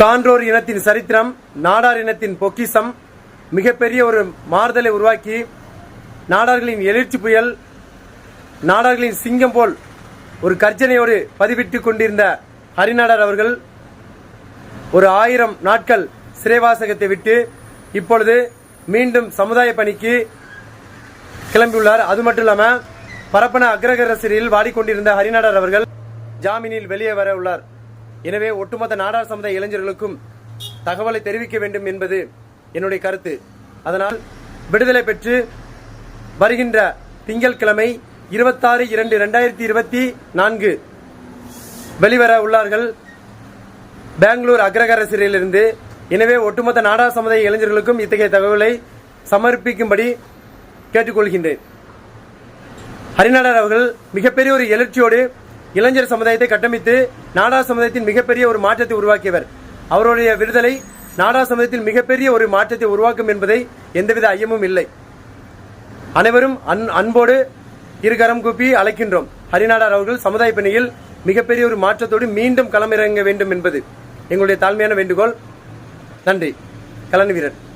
சான்றோர் இனத்தின் சரித்திரம் நாடார் இனத்தின் பொக்கிசம் மிகப்பெரிய ஒரு மாறுதலை உருவாக்கி நாடார்களின் எழுச்சி புயல் நாடார்களின் சிங்கம் போல் ஒரு கர்ஜனையோடு பதிவிட்டுக் கொண்டிருந்த ஹரிநாடர் அவர்கள் ஒரு ஆயிரம் நாட்கள் சிறைவாசகத்தை விட்டு இப்பொழுது மீண்டும் சமுதாய பணிக்கு கிளம்பியுள்ளார். அது மட்டும் இல்லாம பரப்பன அக்ரகர சிறையில் வாடிக்கொண்டிருந்த ஹரிநாடர் அவர்கள் ஜாமீனில் வெளியே வர உள்ளார். எனவே ஒட்டுமொத்த நாடார் சமுதாய இளைஞர்களுக்கும் தகவலை தெரிவிக்க வேண்டும் என்பது என்னுடைய கருத்து. அதனால் விடுதலை பெற்று வருகின்ற திங்கட்கிழமை இருபத்தாறு இரண்டு இரண்டாயிரத்தி இருபத்தி நான்கு வெளிவர உள்ளார்கள் பெங்களூர் அக்ரகார சிறையிலிருந்து. எனவே ஒட்டுமொத்த நாடார் சமுதாய இளைஞர்களுக்கும் இத்தகைய தகவலை சமர்ப்பிக்கும்படி கேட்டுக்கொள்கின்றேன். ஹரிநாடர் அவர்கள் மிகப்பெரிய ஒரு எழுச்சியோடு இளைஞர் சமுதாயத்தை கட்டமைத்து நாடா சமுதாயத்தின் மிகப்பெரிய ஒரு மாற்றத்தை உருவாக்கியவர். அவருடைய விடுதலை நாடா சமுதாயத்தில் மிகப்பெரிய ஒரு மாற்றத்தை உருவாக்கும் என்பதை எந்தவித ஐயமும் இல்லை. அனைவரும் அன்- அன்போடு இருகரம் கூப்பி அழைக்கின்றோம். ஹரிநாடார் அவர்கள் சமுதாய பணியில் மிகப்பெரிய ஒரு மாற்றத்தோடு மீண்டும் களமிறங்க வேண்டும் என்பது எங்களுடைய தாழ்மையான வேண்டுகோள். நன்றி. கலன் வீரர்.